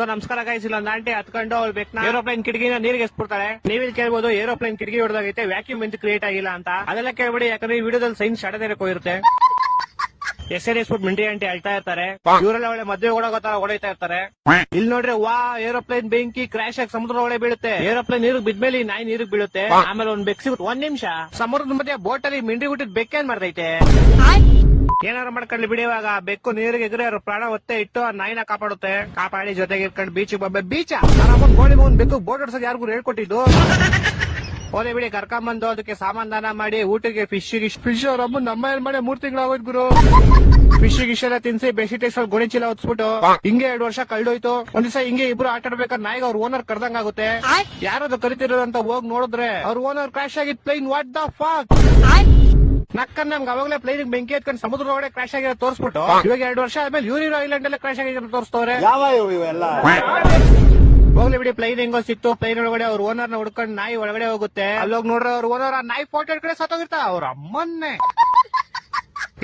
So ನಮಸ್ಕಾರ guys ಇಲ್ಲ ನಾಂಟಿ ಹತ್ಕೊಂಡು ಅವ್ಳು ಬೆಕ್ನ ಏರೋಪ್ಲೇನ್ ಕಿಟಕಿನ ನೀರಿಗೆ ಎಸ್ಬಿಡ್ತಾಳೆ. ನೀವಿಲ್ಲಿ ಕೇಳ್ಬೋದು ಏರೋಪ್ಲೇನ್ ಕಿಟಕಿ ಹೊಡೆದಾಗೈತೆ ವ್ಯಾಕ್ಯೂಮ್ ಎಂದು ಕ್ರಿಯೇಟ್ ಆಗಿಲ್ಲ ಅಂತ. ಅದೆಲ್ಲ ಕೇಳ್ಬಿಡಿ, ಯಾಕಂದ್ರೆ ಈ ವಿಡಿಯೋದಲ್ಲಿ ಸೈನ್ಸ್ ಶಡದೇರಕ್ಕೆ ಹೋಗಿರುತ್ತೆ ಎಸ್ ಎನ್ ಎಸ್ಬಿಟ್ಟು ಮಿಂಟಿ ಆಂಟಿ ಅಳ್ತಾ ಇರ್ತಾರೆ. ಇವರೆಲ್ಲ ಒಳ್ಳೆ ಮದ್ವೆ ಓಡೋಗೋತರ ಹೊಡಿತಾ ಇರ್ತಾರೆ. ಇಲ್ಲಿ ನೋಡ್ರಿ, ವಾ ಏರೋಪ್ಲೇನ್ ಬೆಂಕಿ ಕ್ರಾಶ್ ಆಗಿ ಸಮುದ್ರ ಒಳಗೆ ಬೀಳುತ್ತೆ. ಏರೋಪ್ಲೇನ್ ನೀರು ಬಿದ್ಮೇಲೆ ನಾಯಿ ನೀರಿಗೆ ಬೀಳುತ್ತೆ. ಆಮೇಲೆ ಒಂದ್ ಬೆಕ್ ಸಿಗುತ್ತೆ ಒಂದ್ ನಿಮಿಷ. ಸಮುದ್ರದ ಮಧ್ಯೆ ಬೋಟ್ ಅಲ್ಲಿ ಮಿಂಡಿ ಬಿಟ್ಟಿದ್ ಬೆಕ್ಕೇನ್ ಮಾಡ್ತೈತೆ ಏನಾರು ಬಿಡಿ ಬಿಡಿಯುವಾಗ ಬೆಕ್ಕು ನೀರಿಗೆ ಎಗರೆ ಅವ್ರ ಪ್ರಾಣ ಒತ್ತೆ ಇಟ್ಟು ಆ ನಾಯಿನ ಕಾಪಾಡುತ್ತೆ. ಕಾಪಾಡಿ ಜೊತೆಗೆ ಇಟ್ಕೊಂಡು ಬೀಚ್ ಬಬ್ಬೆ ಬೀಚ ನಾನು ಗೋಳಿ ಒಂದ್ ಬೆಕ್ಕು ಬೋಟ್ ಹೊಡ್ಸೋದು ಯಾರಿಗೂ ಹೇಳ್ಕೊಟ್ಟಿದ್ದು. ಹೋದೆ ಬಿಡಿ ಕರ್ಕೊಂಬಂದು ಅದಕ್ಕೆ ಸಾಮಾನ್ ಮಾಡಿ ಊಟಕ್ಕೆ ಫಿಶ್ ಗಿಶ್ ಫಿಶ್ ಅವ್ರ ಅಮ್ಮ ನಮ್ಮ ಏನ್ ಮಾಡಿ ಮೂರ್ ತಿಂಗಳ ಆಗೋಯ್ತು ಗುರು. ಫಿಶ್ ಗಿಶ್ ಎಲ್ಲ ತಿನ್ಸಿ ಬೆಸಿಟೇಸ್ ಅಲ್ಲಿ ಗೋಣಿ ಚೀಲ ಹೊತ್ಸ್ಬಿಟ್ಟು ಹಿಂಗೆ ಎರಡು ವರ್ಷ ಕಳ್ದೋಯ್ತು. ಒಂದ್ ದಿವಸ ಹಿಂಗೆ ಇಬ್ರು ಆಟ ಆಡ್ಬೇಕಾದ್ರೆ ನಾಯಿಗೆ ಅವ್ರ ಓನರ್ ಕರ್ದಂಗ್ ಆಗುತ್ತೆ ಯಾರದು ಕರಿತಿರೋದಂತ ಅಂತ ಹೋಗ್ ನೋಡಿದ್ರೆ ಅವ್ರ ಓನರ್ ಕ್ರಾಶ್ ಆಗಿದ್ ಪ್ಲೈನ್ ವಾಟ್ ದ ಫಾಕ್ ನಕ್ಕನ್ ನಮ್ಗೆ ಅವಾಗಲೇ ಪ್ಲೇನ್ ಬೆಂಕಿ ಎತ್ಕೊಂಡು ಸಮುದ್ರ ಒಳಗಡೆ ಕ್ರಾಶ್ ಆಗಿರೋ ತೋರಿಸ್ಬಿಟ್ಟು ಇವಾಗ ಎರಡು ವರ್ಷ ಆದ್ಮೇಲೆ ಯೂರಿನ್ ಐಲ್ಯಾಂಡ್ ಎಲ್ಲ ಕ್ರಾಶ್ ಆಗಿರೋ ತೋರಿಸ್ತವ್ರೆ. ಯಾವ ಇವು ಇವೆಲ್ಲ? ಹೋಗ್ಲಿ ಬಿಡಿ ಪ್ಲೈನ್ ಹೆಂಗೋ ಸಿಕ್ತು ಪ್ಲೈನ್ ಒಳಗಡೆ ಅವ್ರ ಓನರ್ನ ಹುಡ್ಕೊಂಡು ನಾಯಿ ಒಳಗಡೆ ಹೋಗುತ್ತೆ. ಅಲ್ಲೋಗ್ ನೋಡ್ರೆ ಅವ್ರ ಓನರ್ ಆ ನಾಯಿ ಫೋಟೋ ಕಡೆ ಸತ್ತೋಗಿರ್ತಾ ಅವ್ರ ಅಮ್ಮನ್ನೇ.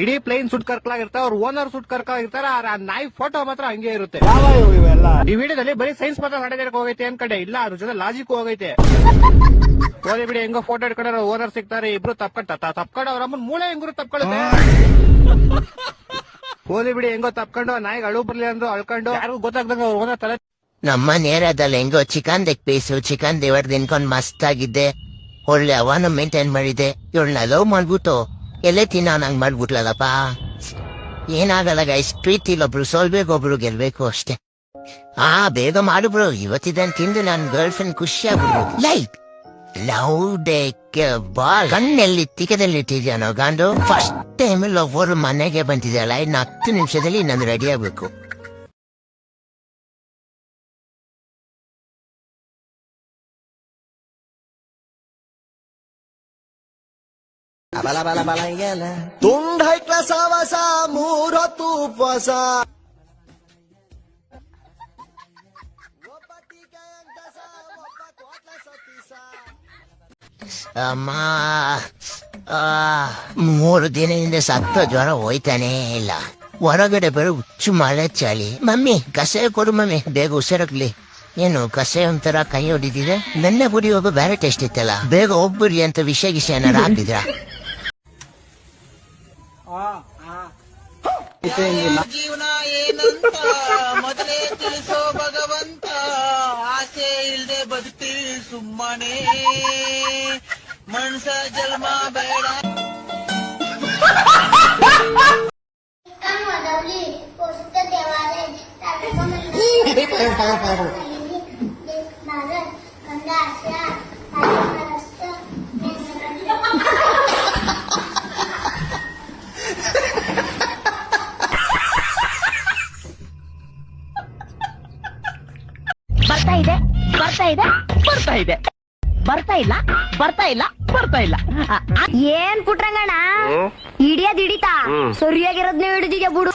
ಇಡೀ ಪ್ಲೇನ್ ಸುಟ್ ಕರ್ಕಲಾಗಿರ್ತಾರೆ ಅವ್ರ ಓನರ್ ಸುಟ್ ಕರ್ಕಲಾಗಿರ್ತಾರೆ ಆ ನಾಯಿ ಫೋಟೋ ಮಾತ್ರ ಹಂಗೆ ಇರುತ್ತೆ. ಯಾವ ಇವು ಇವೆಲ್ಲ? ಈ ವಿಡಿಯೋದಲ್ಲಿ ಬರೀ ಸೈನ್ಸ್ ಮಾತ್ರ ನಡೆದಕ್ಕೆ ಹೋಗೈತೆ ಅನ್ಕಡೆ. ಇಲ್ಲ ಅದ್ರ ಜೊತೆ ಲಾಜಿಕ್ ಹೋಗೈತೆ. ಹೋದ ಬಿಡಿ ಹೆಂಗೋ ಫೋಟೋ ಇಟ್ಕೊಂಡ್ರೆ ಓನರ್ ಸಿಗ್ತಾರೆ ಇಬ್ರು ತಪ್ಕೊಂಡ ತಪ್ಕೊಂಡು ಅವ್ರ ಅಮ್ಮನ್ ಮೂಳೆ ಹೆಂಗ್ರು ತಪ್ಕೊಳ್ಳುತ್ತೆ? ಹೋದ ಬಿಡಿ ಹೆಂಗೋ ತಪ್ಕೊಂಡು ನಾಯಿ ನಾಯಿಗೆ ಅಳು ಬರ್ಲಿ ಅಂದ್ರು ಅಳ್ಕೊಂಡು ಯಾರಿಗೂ ಗೊತ್ತಾಗ್ದಂಗ ಅವ್ರ ಓನರ್ ತಲೆ ನಮ್ಮ ನೇರದಲ್ಲಿ ಹೆಂಗೋ ಚಿಕನ್ ಲೆಗ್ ಪೀಸು ಚಿಕನ್ ದೇವರ್ ದಿನ್ಕೊಂಡ್ ಮಸ್ತ್ ಆಗಿದ್ದೆ ಒಳ್ಳೆ ಅವನ ಮೇಂಟೈನ್ ಮಾಡಿದೆ. ಇವಳನ್ನ ಲವ್ ಮಾಡ್ಬಿಟ್ಟು. ಎಲ್ಲೇ ತಿನ್ನೋ ನಂಗ್ ಮಾಡ್ಬಿಟ್ಲಲ್ಲಪ್ಪ ಏನಾಗಲ್ಲ ಗೈಸ್ ಪ್ರೀತಿಲೊಬ್ರು ಸೋಲ್ಬೇಕು ಒಬ್ರು ಗೆಲ್ಬೇಕು ಅಷ್ಟೇ. ಆ, ಬೇಗ ಮಾಡು ಬ್ರೋ ಇವತ್ತಿದನ್ ತಿಂದು ನನ್ನ ಗರ್ಲ್ ಫ್ರೆಂಡ್ ಖುಷಿ light like love day ball ಕಣ್ಣಲ್ಲಿ ತಿಕ್ಕದಲ್ಲಿ ಇಟ್ಟಿದ್ಯಾನೋ ಗಾಂಡು? ಫಸ್ಟ್ ಟೈಮ್ ಒಬ್ಬರು ಮನೆಗೆ ಬಂದಿದ್ದಲ್ಲ ಇನ್ನು ಹತ್ತು ನಿಮಿಷದಲ್ಲಿ ನಾನು ರೆಡಿ ಆಗ್ಬೇಕು. ತುಂಡ್ ಹೈಕ್ಲ ಸಾವಸ ಮೂರೊತ್ತು ಉಪವಾಸ. ಅಮ್ಮ ಮೂರು ದಿನದಿಂದ ಸತ್ತ ಜ್ವರ ಹೋಯ್ತಾನೇ ಇಲ್ಲ. ಹೊರಗಡೆ ಬರೋ ಹುಚ್ಚು ಮಳೆ ಚಳಿ. ಮಮ್ಮಿ ಕಷಾಯ ಕೊಡು ಮಮ್ಮಿ. ಬೇಗ ಹುಷಾರಾಗ್ಲಿ. ಏನು ಕಷಾಯ ಒಂಥರ ಕೈ ಹೊಡಿದಿದೆ? ನನ್ನ ಗುಡಿ ಒಬ್ಬ ಬೇರೆ ಟೇಸ್ಟ್ ಇತ್ತಲ್ಲ. ಬೇಗ ಒಬ್ಬರಿ ಅಂತ ವಿಷಯ ಗಿಷ ಏನಾರ ಹಾಕಿದ್ರ? ಜೀವನ ಏನಂತ ಮೊದಲೇ ತಿಳಿಸೋ ಭಗವಂತ ಆಸೆ ಇಲ್ದೆ ಬದುಕ್ತೀವಿ ಸುಮ್ಮನೆ ಮನ್ಸ ಜನ್ಮ ಬೇಡ Kan wadawli, posta ದೇವಾಲಯ ಬರ್ತಾ ಇದೆ ಬರ್ತಾ ಇದೆ ಬರ್ತಾ ಇದೆ. ಬರ್ತಾ ಇಲ್ಲ ಬರ್ತಾ ಇಲ್ಲ ಬರ್ತಾ ಇಲ್ಲ. ಏನ್ ಕುಟ್ರಂಗಣ್ಣ? ಹಿಡಿಯೋದ್ ಹಿಡಿತಾ ನೀವು ಹಿಡಿದಿದ್ಯಾ ಬಿಡು?